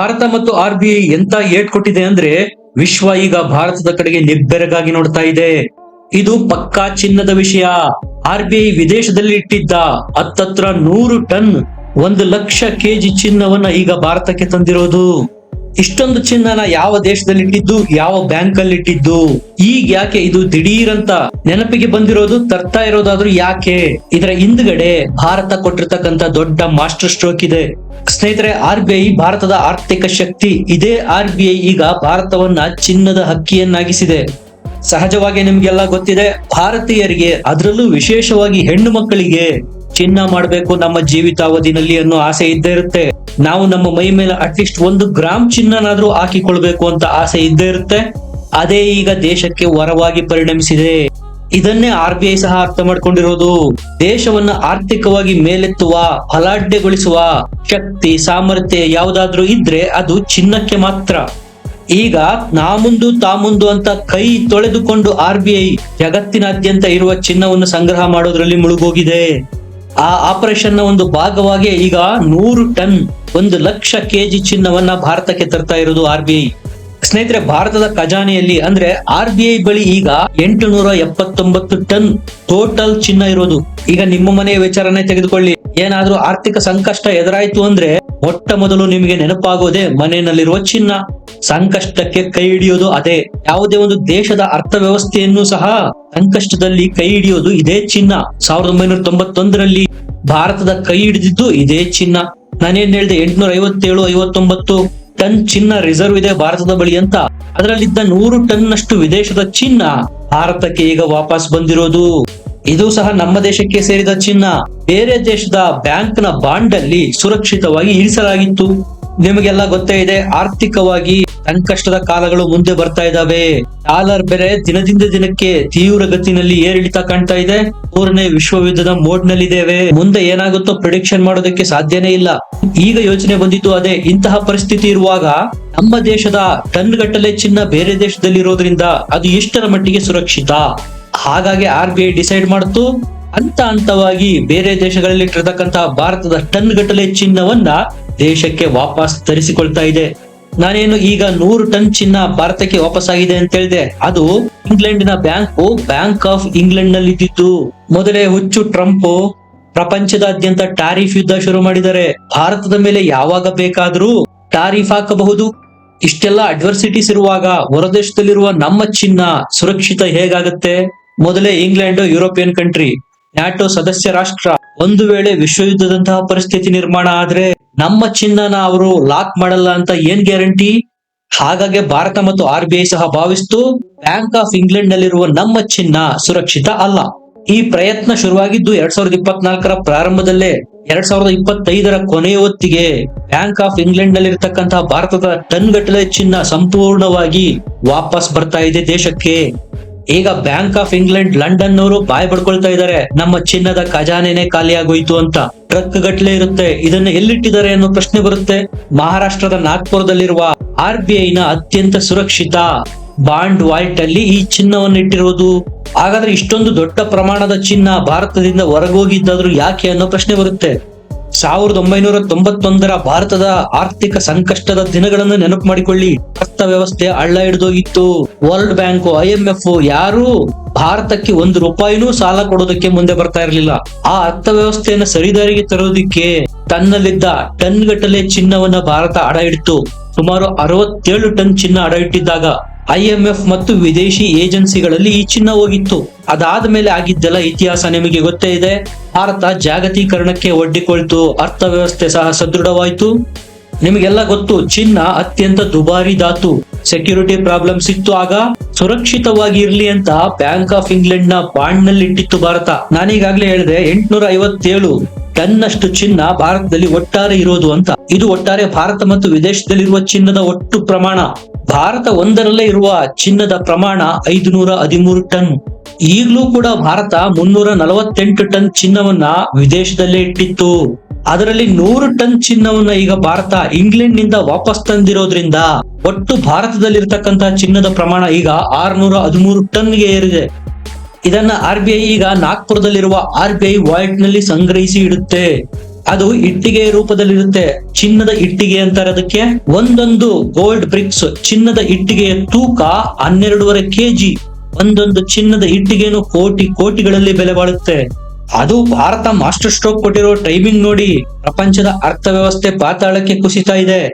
ಭಾರತ ಮತ್ತು R B I ಎಂತ ಏಟ್ ಕೊಟ್ಟಿದೆ ಅಂದ್ರೆ ವಿಶ್ವ ಈಗ ಭಾರತದ ಕಡೆಗೆ ನಿಬ್ಬೆರಗಾಗಿ ನೋಡ್ತಾ ಇದೆ. ಇದು ಪಕ್ಕಾ ಚಿನ್ನದ ವಿಷಯ. ಆರ್ ಬಿ ಐ ವಿದೇಶದಲ್ಲಿ ಇಟ್ಟಿದ್ದ ಹತ್ತತ್ರ ನೂರು ಟನ್ ಒಂದು ಲಕ್ಷ ಕೆಜಿ ಚಿನ್ನವನ್ನ ಈಗ ಭಾರತಕ್ಕೆ ತಂದಿರೋದು. ಇಷ್ಟೊಂದು ಚಿನ್ನನ ಯಾವ ದೇಶದಲ್ಲಿ ಇಟ್ಟಿದ್ದು ಯಾವ ಬ್ಯಾಂಕ್ ಅಲ್ಲಿ ಇಟ್ಟಿದ್ದು ಈಗ ಯಾಕೆ ಇದು ದಿಢೀರಂತ ನೆನಪಿಗೆ ಬಂದಿರೋದು, ತರ್ತಾ ಇರೋದಾದ್ರೂ ಯಾಕೆ? ಇದರ ಹಿಂದ್ಗಡೆ ಭಾರತ ಕೊಟ್ಟಿರ್ತಕ್ಕಂತ ದೊಡ್ಡ ಮಾಸ್ಟರ್ ಸ್ಟ್ರೋಕ್ ಇದೆ. ಸ್ನೇಹಿತರೆ, ಆರ್ ಬಿ ಭಾರತದ ಆರ್ಥಿಕ ಶಕ್ತಿ, ಇದೇ ಆರ್ ಬಿ ಈಗ ಭಾರತವನ್ನ ಚಿನ್ನದ ಹಕ್ಕಿಯನ್ನಾಗಿಸಿದೆ. ಸಹಜವಾಗಿ ನಿಮ್ಗೆಲ್ಲ ಗೊತ್ತಿದೆ, ಭಾರತೀಯರಿಗೆ ಅದರಲ್ಲೂ ವಿಶೇಷವಾಗಿ ಹೆಣ್ಣು ಮಕ್ಕಳಿಗೆ ಚಿನ್ನ ಮಾಡಬೇಕು ನಮ್ಮ ಜೀವಿತಾವಧಿನಲ್ಲಿ ಅನ್ನೋ ಆಸೆ ಇದ್ದೇ ಇರುತ್ತೆ. ನಾವು ನಮ್ಮ ಮೈ ಮೇಲೆ ಅಟ್ಲೀಸ್ಟ್ ಒಂದು ಗ್ರಾಮ್ ಚಿನ್ನನಾದ್ರೂ ಹಾಕಿಕೊಳ್ಬೇಕು ಅಂತ ಆಸೆ ಇದ್ದೇ ಇರುತ್ತೆ. ಅದೇ ಈಗ ದೇಶಕ್ಕೆ ವರವಾಗಿ ಪರಿಣಮಿಸಿದೆ. ಇದನ್ನೇ ಆರ್ ಬಿ ಐ ಸಹ ಅರ್ಥ ಮಾಡ್ಕೊಂಡಿರೋದು. ದೇಶವನ್ನ ಆರ್ಥಿಕವಾಗಿ ಮೇಲೆತ್ತುವ, ಫಲಾಢ್ಯಗೊಳಿಸುವ ಶಕ್ತಿ, ಸಾಮರ್ಥ್ಯ ಯಾವುದಾದ್ರೂ ಇದ್ರೆ ಅದು ಚಿನ್ನಕ್ಕೆ ಮಾತ್ರ. ಈಗ ನಾಮುಂದು ತಾಮುಂದು ಅಂತ ಕೈ ತೊಳೆದುಕೊಂಡು ಆರ್ ಬಿ ಐ ಜಗತ್ತಿನಾದ್ಯಂತ ಇರುವ ಚಿನ್ನವನ್ನು ಸಂಗ್ರಹ ಮಾಡೋದ್ರಲ್ಲಿ ಮುಳುಗೋಗಿದೆ. ಆ ಆಪರೇಷನ್ನ ಒಂದು ಭಾಗವಾಗಿ ಈಗ ನೂರು ಟನ್ ಒಂದು ಲಕ್ಷ ಕೆಜಿ ಚಿನ್ನವನ್ನ ಭಾರತಕ್ಕೆ ತರ್ತಾ ಇರೋದು ಆರ್ ಬಿ ಐ ಸ್ನೇಹಿತರೆ, ಭಾರತದ ಖಜಾನೆಯಲ್ಲಿ ಅಂದ್ರೆ ಆರ್ ಬಿ ಐ ಬಳಿ ಈಗ ಎಂಟು ನೂರ ಎಪ್ಪತ್ತೊಂಬತ್ತು ಟನ್ ಟೋಟಲ್ ಚಿನ್ನ ಇರೋದು. ಈಗ ನಿಮ್ಮ ಮನೆಯ ವಿಚಾರನೆ ತೆಗೆದುಕೊಳ್ಳಿ. ಏನಾದ್ರೂ ಆರ್ಥಿಕ ಸಂಕಷ್ಟ ಎದುರಾಯ್ತು ಅಂದ್ರೆ ಮೊಟ್ಟ ಮೊದಲು ನಿಮಗೆ ನೆನಪಾಗೋದೇ ಮನೆಯಲ್ಲಿರುವ ಚಿನ್ನ. ಸಂಕಷ್ಟಕ್ಕೆ ಕೈ ಹಿಡಿಯೋದು ಅದೇ. ಯಾವುದೇ ಒಂದು ದೇಶದ ಅರ್ಥವ್ಯವಸ್ಥೆಯನ್ನು ಸಹ ಸಂಕಷ್ಟದಲ್ಲಿ ಕೈ ಹಿಡಿಯೋದು ಇದೇ ಚಿನ್ನ. ಸಾವಿರದ ಒಂಬೈನೂರ ತೊಂಬತ್ತೊಂದರಲ್ಲಿ ಭಾರತದ ಕೈ ಹಿಡಿದಿದ್ದು ಇದೇ ಚಿನ್ನ. ನಾನೇನ್ ಹೇಳ್ದೆ ಎಂಟುನೂರ ಐವತ್ತೇಳು ಐವತ್ತೊಂಬತ್ತು ಟನ್ ಚಿನ್ನ ರಿಸರ್ವ್ ಇದೆ ಭಾರತದ ಬಳಿ ಅಂತ. ಅದರಲ್ಲಿದ್ದ ನೂರು ಟನ್ ನಷ್ಟು ವಿದೇಶದ ಚಿನ್ನ ಭಾರತಕ್ಕೆ ಈಗ ವಾಪಸ್ ಬಂದಿರೋದು. ಇದು ಸಹ ನಮ್ಮ ದೇಶಕ್ಕೆ ಸೇರಿದ ಚಿನ್ನ. ಬೇರೆ ದೇಶದ ಬ್ಯಾಂಕ್ನ ಬಾಂಡ್ ಅಲ್ಲಿ ಸುರಕ್ಷಿತವಾಗಿ ಇರಿಸಲಾಗಿತ್ತು. ನಿಮಗೆಲ್ಲ ಗೊತ್ತೇ ಇದೆ, ಆರ್ಥಿಕವಾಗಿ ಸಂಕಷ್ಟದ ಕಾಲಗಳು ಮುಂದೆ ಬರ್ತಾ ಇದ್ದಾವೆ. ಡಾಲರ್ ಬೆಲೆ ದಿನದಿಂದ ದಿನಕ್ಕೆ ತೀವ್ರ ಗತಿನಲ್ಲಿ ಏರಿಳಿತ ಕಾಣ್ತಾ ಇದೆ. ಮೂರನೇ ವಿಶ್ವ ಯುದ್ಧದ ಮೋಡ್ ನಲ್ಲಿದ್ದೇವೆ. ಮುಂದೆ ಏನಾಗುತ್ತೋ ಪ್ರಿಡಿಕ್ಷನ್ ಮಾಡೋದಕ್ಕೆ ಸಾಧ್ಯನೇ ಇಲ್ಲ. ಈಗ ಯೋಚನೆ ಬಂದಿತ್ತು ಅದೇ, ಇಂತಹ ಪರಿಸ್ಥಿತಿ ಇರುವಾಗ ನಮ್ಮ ದೇಶದ ಟನ್ ಗಟ್ಟಲೆ ಚಿನ್ನ ಬೇರೆ ದೇಶದಲ್ಲಿ ಇರೋದ್ರಿಂದ ಅದು ಎಷ್ಟರ ಮಟ್ಟಿಗೆ ಸುರಕ್ಷಿತ? ಹಾಗಾಗಿ ಆರ್ ಬಿ ಐ ಡಿಸೈಡ್ ಮಾಡ್ತು. ಹಂತ ಹಂತವಾಗಿ ಬೇರೆ ದೇಶಗಳಲ್ಲಿ ಇಟ್ಟಿರತಕ್ಕಂತಹ ಭಾರತದ ಟನ್ ಗಟ್ಟಲೆ ಚಿನ್ನವನ್ನ ದೇಶಕ್ಕೆ ವಾಪಸ್ ತರಿಸಿಕೊಳ್ತಾ ಇದೆ. ನಾನೇನು ಈಗ ನೂರು ಟನ್ ಚಿನ್ನ ಭಾರತಕ್ಕೆ ವಾಪಸ್ ಆಗಿದೆ ಅಂತ ಹೇಳಿದೆ, ಅದು ಇಂಗ್ಲೆಂಡಿನ ಬ್ಯಾಂಕ್ ಬ್ಯಾಂಕ್ ಆಫ್ ಇಂಗ್ಲೆಂಡ್ನಲ್ಲಿ ಇದ್ದಿದ್ದು ಮೊದಲೇ ಹುಚ್ಚು ಟ್ರಂಪ್ ಪ್ರಪಂಚದಾದ್ಯಂತ ಟಾರಿಫ್ ಯುದ್ಧ ಶುರು ಮಾಡಿದರೆ ಭಾರತದ ಮೇಲೆ ಯಾವಾಗ ಬೇಕಾದರೂ ಟಾರಿಫ್ ಹಾಕಬಹುದು. ಇಷ್ಟೆಲ್ಲ ಅಡ್ವರ್ಸಿಟೀಸ್ ಇರುವಾಗ ಹೊರದೇಶದಲ್ಲಿರುವ ನಮ್ಮ ಚಿನ್ನ ಸುರಕ್ಷಿತ ಹೇಗಾಗತ್ತೆ? ಮೊದಲೇ ಇಂಗ್ಲೆಂಡ್, ಯುರೋಪಿಯನ್ ಕಂಟ್ರಿ, ನ್ಯಾಟೋ ಸದಸ್ಯ ರಾಷ್ಟ್ರ. ಒಂದು ವೇಳೆ ವಿಶ್ವ ಯುದ್ಧದಂತಹ ಪರಿಸ್ಥಿತಿ ನಿರ್ಮಾಣ ಆದ್ರೆ ನಮ್ಮ ಚಿನ್ನನ ಅವರು ಲಾಕ್ ಮಾಡಲ್ಲ ಅಂತ ಏನ್ ಗ್ಯಾರಂಟಿ? ಹಾಗಾಗಿ ಭಾರತ ಮತ್ತು ಆರ್ ಬಿ ಐ ಸಹ ಭಾವಿಸ್ತು ಬ್ಯಾಂಕ್ ಆಫ್ ಇಂಗ್ಲೆಂಡ್ ನಲ್ಲಿರುವ ನಮ್ಮ ಚಿನ್ನ ಸುರಕ್ಷಿತ ಅಲ್ಲ. ಈ ಪ್ರಯತ್ನ ಶುರುವಾಗಿದ್ದು ಎರಡ್ ಸಾವಿರದ ಇಪ್ಪತ್ನಾಲ್ಕರ ಪ್ರಾರಂಭದಲ್ಲೇ ಎರಡ್ ಸಾವಿರದ ಇಪ್ಪತ್ತೈದರ ಕೊನೆಯ ಹೊತ್ತಿಗೆ ಬ್ಯಾಂಕ್ ಆಫ್ ಇಂಗ್ಲೆಂಡ್ ನಲ್ಲಿರ್ತಕ್ಕಂತಹ ಭಾರತದ ಟನ್ ಗಟ್ಟಲೆ ಚಿನ್ನ ಸಂಪೂರ್ಣವಾಗಿ ವಾಪಸ್ ಬರ್ತಾ ಇದೆ ದೇಶಕ್ಕೆ. ಈಗ ಬ್ಯಾಂಕ್ ಆಫ್ ಇಂಗ್ಲೆಂಡ್ ಲಂಡನ್ ಅವರು ಬಾಯ್ ಪಡ್ಕೊಳ್ತಾ ಇದ್ದಾರೆ, ನಮ್ಮ ಚಿನ್ನದ ಖಜಾನೆನೆ ಖಾಲಿಯಾಗೋಯ್ತು ಅಂತ. ಟ್ರಕ್ ಗಟ್ಲೆ ಇರುತ್ತೆ, ಇದನ್ನ ಎಲ್ಲಿಟ್ಟಿದ್ದಾರೆ ಅನ್ನೋ ಪ್ರಶ್ನೆ ಬರುತ್ತೆ. ಮಹಾರಾಷ್ಟ್ರದ ನಾಗ್ಪುರದಲ್ಲಿರುವ ಆರ್ ಬಿ ಐ ನ ಅತ್ಯಂತ ಸುರಕ್ಷಿತ ಬಾಂಡ್ ವಾಲ್ಟ್ ಅಲ್ಲಿ ಈ ಚಿನ್ನವನ್ನು ಇಟ್ಟಿರೋದು ಹಾಗಾದ್ರೆ ಇಷ್ಟೊಂದು ದೊಡ್ಡ ಪ್ರಮಾಣದ ಚಿನ್ನ ಭಾರತದಿಂದ ಹೊರಗೋಗಿದ್ದಾದ್ರೂ ಯಾಕೆ ಅನ್ನೋ ಪ್ರಶ್ನೆ ಬರುತ್ತೆ. ಸಾವಿರದ ಒಂಬೈನೂರ ತೊಂಬತ್ತೊಂದರ ಭಾರತದ ಆರ್ಥಿಕ ಸಂಕಷ್ಟದ ದಿನಗಳನ್ನು ನೆನಪು ಮಾಡಿಕೊಳ್ಳಿ. ಅರ್ಥ ವ್ಯವಸ್ಥೆ ಹಳ್ಳ ಹಿಡಿದೋಗಿತ್ತು. ವರ್ಲ್ಡ್ ಬ್ಯಾಂಕ್, ಐ ಎಂ ಯಾರು ಭಾರತಕ್ಕೆ ಒಂದು ರೂಪಾಯಿನೂ ಸಾಲ ಕೊಡೋದಕ್ಕೆ ಮುಂದೆ ಬರ್ತಾ ಇರಲಿಲ್ಲ. ಆ ಅರ್ಥವ್ಯವಸ್ಥೆಯನ್ನ ಸರಿದಾರಿಗೆ ತರೋದಿಕ್ಕೆ ತನ್ನಲ್ಲಿದ್ದ ಟನ್ ಗಟ್ಟಲೆ ಚಿನ್ನವನ್ನ ಭಾರತ ಅಡ ಇಡ್ತು ಸುಮಾರು ಅರವತ್ತೇಳು ಟನ್ ಚಿನ್ನ ಅಡ ಇಟ್ಟಿದ್ದಾಗ ಐ ಎಂ ಎಫ್ ಮತ್ತು ವಿದೇಶಿ ಏಜೆನ್ಸಿಗಳಲ್ಲಿ ಈ ಚಿನ್ನ ಹೋಗಿತ್ತು. ಅದಾದ ಮೇಲೆ ಆಗಿದ್ದೆಲ್ಲ ಇತಿಹಾಸ ನಿಮಗೆ ಗೊತ್ತೇ ಇದೆ. ಭಾರತ ಜಾಗತೀಕರಣಕ್ಕೆ ಒಡ್ಡಿಕೊಳ್ತು. ಅರ್ಥವ್ಯವಸ್ಥೆ ಸಹ ಸದೃಢವಾಯಿತು. ನಿಮಗೆಲ್ಲ ಗೊತ್ತು, ಚಿನ್ನ ಅತ್ಯಂತ ದುಬಾರಿ ಧಾತು. ಸೆಕ್ಯೂರಿಟಿ ಪ್ರಾಬ್ಲಮ್ಸ್ ಇತ್ತು ಆಗ. ಸುರಕ್ಷಿತವಾಗಿ ಇರ್ಲಿ ಅಂತ ಬ್ಯಾಂಕ್ ಆಫ್ ಇಂಗ್ಲೆಂಡ್ನ ಬಾಂಡ್ನಲ್ಲಿ ಇಟ್ಟಿತ್ತು ಭಾರತ. ನಾನೀಗಾಗ್ಲೇ ಹೇಳಿದೆ ಎಂಟುನೂರ ಐವತ್ತೇಳು ಟನ್ ಅಷ್ಟು ಚಿನ್ನ ಭಾರತದಲ್ಲಿ ಒಟ್ಟಾರೆ ಇರೋದು ಅಂತ. ಇದು ಒಟ್ಟಾರೆ ಭಾರತ ಮತ್ತು ವಿದೇಶದಲ್ಲಿರುವ ಚಿನ್ನದ ಒಟ್ಟು ಪ್ರಮಾಣ. ಭಾರತ ಒಂದರಲ್ಲೇ ಇರುವ ಚಿನ್ನದ ಪ್ರಮಾಣ ಐದುನೂರ ಹದಿಮೂರು ಟನ್. ಈಗಲೂ ಕೂಡ ಭಾರತ ಮುನ್ನೂರ ನಲವತ್ತೆಂಟು ಟನ್ ಚಿನ್ನವನ್ನ ವಿದೇಶದಲ್ಲೇ ಇಟ್ಟಿತ್ತು. ಅದರಲ್ಲಿ ನೂರು ಟನ್ ಚಿನ್ನವನ್ನ ಈಗ ಭಾರತ ಇಂಗ್ಲೆಂಡ್ನಿಂದ ವಾಪಸ್ ತಂದಿರೋದ್ರಿಂದ ಒಟ್ಟು ಭಾರತದಲ್ಲಿರ್ತಕ್ಕಂತಹ ಚಿನ್ನದ ಪ್ರಮಾಣ ಈಗ ಆರುನೂರ ಹದಿಮೂರು ಟನ್ಗೆ ಏರಿದೆ. ಇದನ್ನ ಆರ್ ಬಿ ಈಗ ನಾಗ್ಪುರದಲ್ಲಿರುವ ಆರ್ ಬಿ ಐ ನಲ್ಲಿ ಸಂಗ್ರಹಿಸಿ ಇಡುತ್ತೆ. ಅದು ಇಟ್ಟಿಗೆ ರೂಪದಲ್ಲಿರುತ್ತೆ. ಚಿನ್ನದ ಇಟ್ಟಿಗೆ ಅಂತಾರೆ ಅದಕ್ಕೆ. ಒಂದೊಂದು ಗೋಲ್ಡ್ ಬ್ರಿಕ್ಸ್ ಚಿನ್ನದ ಇಟ್ಟಿಗೆಯ ತೂಕ ಹನ್ನೆರಡೂವರೆ ಕೆಜಿ. ಒಂದೊಂದು ಚಿನ್ನದ ಇಟ್ಟಿಗೆನು ಕೋಟಿ ಕೋಟಿಗಳಲ್ಲಿ ಬೆಲೆ ಬಾಳುತ್ತೆ. ಅದು ಭಾರತ ಮಾಸ್ಟರ್ ಸ್ಟ್ರೋಕ್ ಕೊಟ್ಟಿರೋ ಟೈಮಿಂಗ್ ನೋಡಿ ಪ್ರಪಂಚದ ಅರ್ಥವ್ಯವಸ್ಥೆ ಪಾತಾಳಕ್ಕೆ ಕುಸಿತಾ ಇದೆ.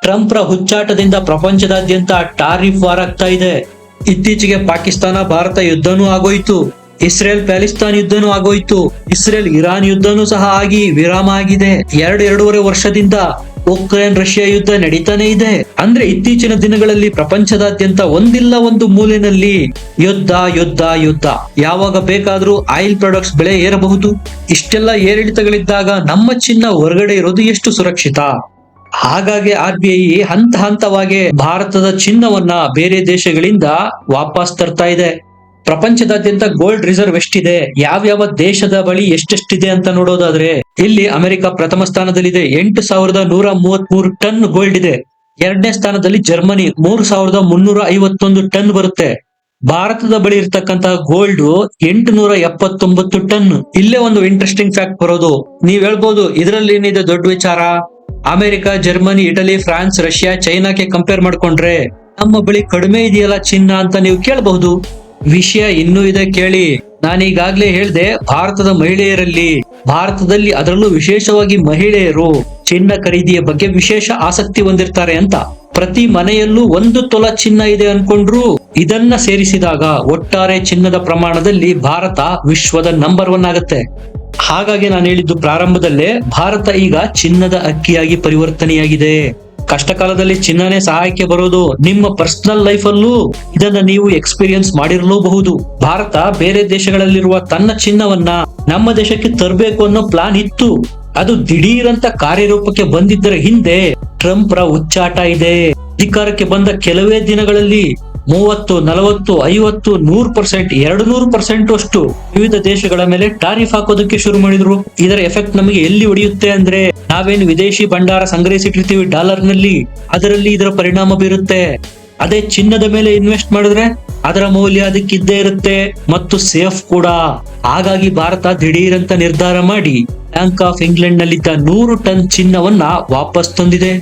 ಟ್ರಂಪ್ರ ಹುಚ್ಚಾಟದಿಂದ ಪ್ರಪಂಚದಾದ್ಯಂತ ಟಾರಿಫ್ ವಾರ್ ಇದೆ. ಇತ್ತೀಚೆಗೆ ಪಾಕಿಸ್ತಾನ ಭಾರತ ಯುದ್ಧನೂ ಆಗೋಯ್ತು. ಇಸ್ರೇಲ್ ಪ್ಯಾಲಿಸ್ತಾನ್ ಯುದ್ಧನೂ ಆಗೋಯ್ತು. ಇಸ್ರೇಲ್ ಇರಾನ್ ಯುದ್ಧನೂ ಸಹ ಆಗಿ ವಿರಾಮ ಆಗಿದೆ. ಎರಡು ಎರಡೂವರೆ ವರ್ಷದಿಂದ ಉಕ್ರೇನ್ ರಷ್ಯಾ ಯುದ್ಧ ನಡೀತಾನೆ ಇದೆ. ಅಂದ್ರೆ ಇತ್ತೀಚಿನ ದಿನಗಳಲ್ಲಿ ಪ್ರಪಂಚದಾದ್ಯಂತ ಒಂದಿಲ್ಲ ಒಂದು ಮೂಲೆಯಲ್ಲಿ ಯುದ್ಧ ಯುದ್ಧ ಯುದ್ಧ. ಯಾವಾಗ ಬೇಕಾದ್ರೂ ಆಯಿಲ್ ಪ್ರಾಡಕ್ಟ್ಸ್ ಬೆಲೆ ಏರಬಹುದು. ಇಷ್ಟೆಲ್ಲ ಏರಿಳಿತಗಳಿದ್ದಾಗ ನಮ್ಮ ಚಿನ್ನ ಹೊರಗಡೆ ಇರೋದು ಎಷ್ಟು ಸುರಕ್ಷಿತ? ಹಾಗಾಗಿ ಆರ್ ಬಿ ಐ ಹಂತ ಹಂತವಾಗಿ ಭಾರತದ ಚಿನ್ನವನ್ನ ಬೇರೆ ದೇಶಗಳಿಂದ ವಾಪಸ್ ತರ್ತಾ ಇದೆ. ಪ್ರಪಂಚದಾದ್ಯಂತ ಗೋಲ್ಡ್ ರಿಸರ್ವ್ ಎಷ್ಟಿದೆ? ಯಾವ ದೇಶದ ಬಳಿ ಎಷ್ಟೆಷ್ಟಿದೆ ಅಂತ ನೋಡೋದಾದ್ರೆ, ಇಲ್ಲಿ ಅಮೆರಿಕ ಪ್ರಥಮ ಸ್ಥಾನದಲ್ಲಿದೆ. ಎಂಟು ಸಾವಿರದ ನೂರ ಮೂವತ್ತ್ ಮೂರು ಟನ್ ಗೋಲ್ಡ್ ಇದೆ. ಎರಡನೇ ಸ್ಥಾನದಲ್ಲಿ ಜರ್ಮನಿ, ಮೂರು ಸಾವಿರದ ಮುನ್ನೂರ ಐವತ್ತೊಂದು ಟನ್ ಬರುತ್ತೆ. ಭಾರತದ ಬಳಿ ಇರ್ತಕ್ಕಂತಹ ಗೋಲ್ಡ್ ಎಂಟು ನೂರ ಎಪ್ಪತ್ತೊಂಬತ್ತು ಟನ್. ಇಲ್ಲೇ ಒಂದು ಇಂಟ್ರೆಸ್ಟಿಂಗ್ ಫ್ಯಾಕ್ಟ್ ಬರೋದು. ನೀವ್ ಹೇಳ್ಬೋದು, ಇದರಲ್ಲಿ ಏನಿದೆ ದೊಡ್ಡ ವಿಚಾರ? America, Germany, Italy, France, Russia, ಚೈನಾಕ್ಕೆ compare ಮಾಡ್ಕೊಂಡ್ರೆ, ನಮ್ಮ ಬಳಿ ಕಡಿಮೆ ಇದೆಯಲ್ಲ ಚಿನ್ನ ಅಂತ ನೀವು ಕೇಳಬಹುದು. ವಿಷಯ ಇನ್ನೂ ಇದೆ ಕೇಳಿ. ನಾನೀಗಾಗ್ಲೇ ಹೇಳ್ದೆ, ಭಾರತದ ಮಹಿಳೆಯರಲ್ಲಿ, ಭಾರತದಲ್ಲಿ ಅದರಲ್ಲೂ ವಿಶೇಷವಾಗಿ ಮಹಿಳೆಯರು ಚಿನ್ನ ಖರೀದಿಯ ಬಗ್ಗೆ ವಿಶೇಷ ಆಸಕ್ತಿ ಹೊಂದಿರ್ತಾರೆ ಅಂತ. ಪ್ರತಿ ಮನೆಯಲ್ಲೂ ಒಂದು ತೊಲ ಚಿನ್ನ ಇದೆ ಅನ್ಕೊಂಡ್ರು, ಇದನ್ನ ಸೇರಿಸಿದಾಗ ಒಟ್ಟಾರೆ ಚಿನ್ನದ ಪ್ರಮಾಣದಲ್ಲಿ ಭಾರತ ವಿಶ್ವದ ನಂಬರ್ ಒನ್ ಆಗತ್ತೆ. ಹಾಗಾಗಿ ನಾನು ಹೇಳಿದ್ದು ಪ್ರಾರಂಭದಲ್ಲೇ, ಭಾರತ ಈಗ ಚಿನ್ನದ ಅಕ್ಕಿಯಾಗಿ ಪರಿವರ್ತನೆಯಾಗಿದೆ. ಕಷ್ಟ ಕಾಲದಲ್ಲಿ ಚಿನ್ನನೇ ಸಹಾಯಕ್ಕೆ ಬರೋದು ನಿಮ್ಮ ಪರ್ಸನಲ್ ಲೈಫ್ ಅಲ್ಲೂ ಇದನ್ನ ನೀವು ಎಕ್ಸ್ಪೀರಿಯನ್ಸ್ ಮಾಡಿರಲೂಬಹುದು. ಭಾರತ ಬೇರೆ ದೇಶಗಳಲ್ಲಿರುವ ತನ್ನ ಚಿನ್ನವನ್ನ ನಮ್ಮ ದೇಶಕ್ಕೆ ತರಬೇಕು ಅನ್ನೋ ಪ್ಲಾನ್ ಇತ್ತು. ಅದು ದಿಢೀರಂತ ಕಾರ್ಯರೂಪಕ್ಕೆ ಬಂದಿದ್ದರ ಹಿಂದೆ ಟ್ರಂಪ್ರ ಉಚ್ಚಾಟ ಇದೆ. ಅಧಿಕಾರಕ್ಕೆ ಬಂದ ಕೆಲವೇ ದಿನಗಳಲ್ಲಿ ಮೂವತ್ತು, ನಲವತ್ತು, ಐವತ್ತು, ನೂರು ಪರ್ಸೆಂಟ್, ಎರಡು ನೂರು ಪರ್ಸೆಂಟ್ ಅಷ್ಟು ವಿವಿಧ ದೇಶಗಳ ಮೇಲೆ ಟಾರಿಫ್ ಹಾಕೋದಕ್ಕೆ ಶುರು ಮಾಡಿದ್ರು. ಇದರ ಎಫೆಕ್ಟ್ ನಮಗೆ ಎಲ್ಲಿ ಹೊಡೆಯುತ್ತೆ ಅಂದ್ರೆ ನಾವೇನು ವಿದೇಶಿ ಭಂಡಾರ ಸಂಗ್ರಹಿಸಿಟ್ಟಿರ್ತೀವಿ ಡಾಲರ್ನಲ್ಲಿ ಅದರಲ್ಲಿ ಇದರ ಪರಿಣಾಮ ಬೀರುತ್ತೆ. ಅದೇ ಚಿನ್ನದ ಮೇಲೆ ಇನ್ವೆಸ್ಟ್ ಮಾಡಿದ್ರೆ ಅದರ ಮೌಲ್ಯ ಅದಕ್ಕಿದ್ದೇ ಇರುತ್ತೆ, ಮತ್ತು ಸೇಫ್ ಕೂಡ. ಹಾಗಾಗಿ ಭಾರತ ದಿಢೀರಂತ ನಿರ್ಧಾರ ಮಾಡಿ ಬ್ಯಾಂಕ್ ಆಫ್ ಇಂಗ್ಲೆಂಡ್ ನಲ್ಲಿದ್ದ ನೂರು ಟನ್ ಚಿನ್ನವನ್ನ ವಾಪಸ್ ತಂದಿದೆ.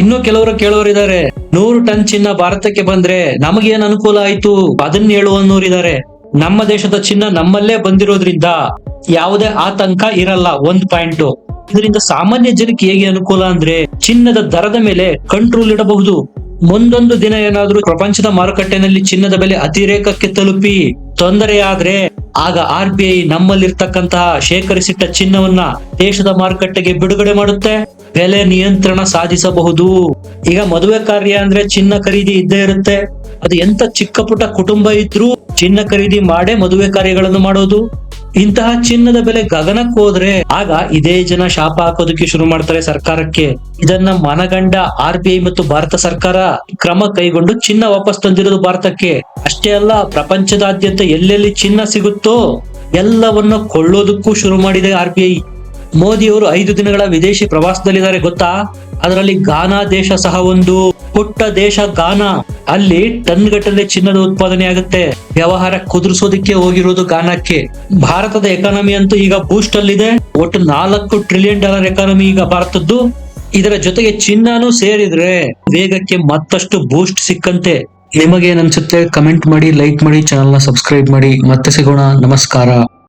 ಇನ್ನು ಕೆಲವರು ಕೇಳೋರಿದ್ದಾರೆ ನೂರು ಟನ್ ಚಿನ್ನ ಭಾರತಕ್ಕೆ ಬಂದ್ರೆ ನಮಗೇನ್ ಅನುಕೂಲ ಆಯ್ತು? ಅದನ್ನ ಹೇಳುವನ್ನೋರಿದ್ದಾರೆ ನಮ್ಮ ದೇಶದ ಚಿನ್ನ ನಮ್ಮಲ್ಲೇ ಬಂದಿರೋದ್ರಿಂದ ಯಾವುದೇ ಆತಂಕ ಇರಲ್ಲ, ಒಂದ್ ಪಾಯಿಂಟ್. ಇದರಿಂದ ಸಾಮಾನ್ಯ ಜನಕ್ಕೆ ಹೇಗೆ ಅನುಕೂಲ ಅಂದ್ರೆ ಚಿನ್ನದ ದರದ ಮೇಲೆ ಕಂಟ್ರೋಲ್ ಇಡಬಹುದು. ಮುಂದೊಂದು ದಿನ ಏನಾದ್ರೂ ಪ್ರಪಂಚದ ಮಾರುಕಟ್ಟೆನಲ್ಲಿ ಚಿನ್ನದ ಬೆಲೆ ಅತಿರೇಕಕ್ಕೆ ತಲುಪಿ ತೊಂದರೆಯಾದ್ರೆ ಆಗ ಆರ್ ಬಿ ಐ ನಮ್ಮಲ್ಲಿರ್ತಕ್ಕಂತಹ ಶೇಖರಿಸಿಟ್ಟ ಚಿನ್ನವನ್ನ ದೇಶದ ಮಾರುಕಟ್ಟೆಗೆ ಬಿಡುಗಡೆ ಮಾಡುತ್ತೆ. ಬೆಲೆ ನಿಯಂತ್ರಣ ಸಾಧಿಸಬಹುದು. ಈಗ ಮದುವೆ ಕಾರ್ಯ ಅಂದ್ರೆ ಚಿನ್ನ ಖರೀದಿ ಇದ್ದೇ ಇರುತ್ತೆ. ಅದು ಎಂತ ಚಿಕ್ಕ ಪುಟ್ಟ ಕುಟುಂಬ ಇದ್ರೂ ಚಿನ್ನ ಖರೀದಿ ಮಾಡೇ ಮದುವೆ ಕಾರ್ಯಗಳನ್ನು ಮಾಡೋದು. ಇಂತಹ ಚಿನ್ನದ ಬೆಲೆ ಗಗನಕ್ಕೆ ಹೋದ್ರೆ ಆಗ ಇದೇ ಜನ ಶಾಪ ಹಾಕೋದಕ್ಕೆ ಶುರು ಮಾಡ್ತಾರೆ ಸರ್ಕಾರಕ್ಕೆ. ಇದನ್ನ ಮನಗಂಡ ಆರ್ ಬಿ ಮತ್ತು ಭಾರತ ಸರ್ಕಾರ ಕ್ರಮ ಕೈಗೊಂಡು ಚಿನ್ನ ವಾಪಸ್ ತಂದಿರೋದು ಭಾರತಕ್ಕೆ. ಅಷ್ಟೇ ಅಲ್ಲ, ಪ್ರಪಂಚದಾದ್ಯಂತ ಎಲ್ಲೆಲ್ಲಿ ಚಿನ್ನ ಸಿಗುತ್ತೋ ಎಲ್ಲವನ್ನ ಕೊಳ್ಳೋದಕ್ಕೂ ಶುರು ಮಾಡಿದೆ ಆರ್ ಬಿ ಮೋದಿ ಅವರು ಐದು ದಿನಗಳ ವಿದೇಶಿ ಪ್ರವಾಸದಲ್ಲಿದ್ದಾರೆ ಗೊತ್ತಾ? ಅದರಲ್ಲಿ ಗಾನಾ ದೇಶ ಸಹ ಒಂದು. ಪುಟ್ಟ ದೇಶ ಗಾನಾ ಅಲ್ಲಿ ಟನ್ ಗಟ್ಟಲೆ ಚಿನ್ನದ ಉತ್ಪಾದನೆ ಆಗುತ್ತೆ. ವ್ಯವಹಾರ ಕುದುರಿಸೋದಕ್ಕೆ ಹೋಗಿರೋದು ಗಾನಾಕ್ಕೆ ಭಾರತದ ಎಕಾನಮಿ ಅಂತೂ ಈಗ ಬೂಸ್ಟ್ ಅಲ್ಲಿದೆ. ಒಟ್ಟು ನಾಲ್ಕು ಟ್ರಿಲಿಯನ್ ಡಾಲರ್ ಎಕಾನಮಿ ಈಗ ಭಾರತದ್ದು. ಇದರ ಜೊತೆಗೆ ಚಿನ್ನನೂ ಸೇರಿದ್ರೆ ವೇಗಕ್ಕೆ ಮತ್ತಷ್ಟು ಬೂಸ್ಟ್ ಸಿಕ್ಕಂತೆ. ನಿಮಗೆ ಅನ್ಸುತ್ತೆ? ಕಮೆಂಟ್ ಮಾಡಿ ಲೈಕ್ ಮಾಡಿ ಚಾನಲ್ನ ಸಬ್ಸ್ಕ್ರೈಬ್ ಮಾಡಿ. ಮತ್ತೆ ಸಿಗೋಣ. ನಮಸ್ಕಾರ.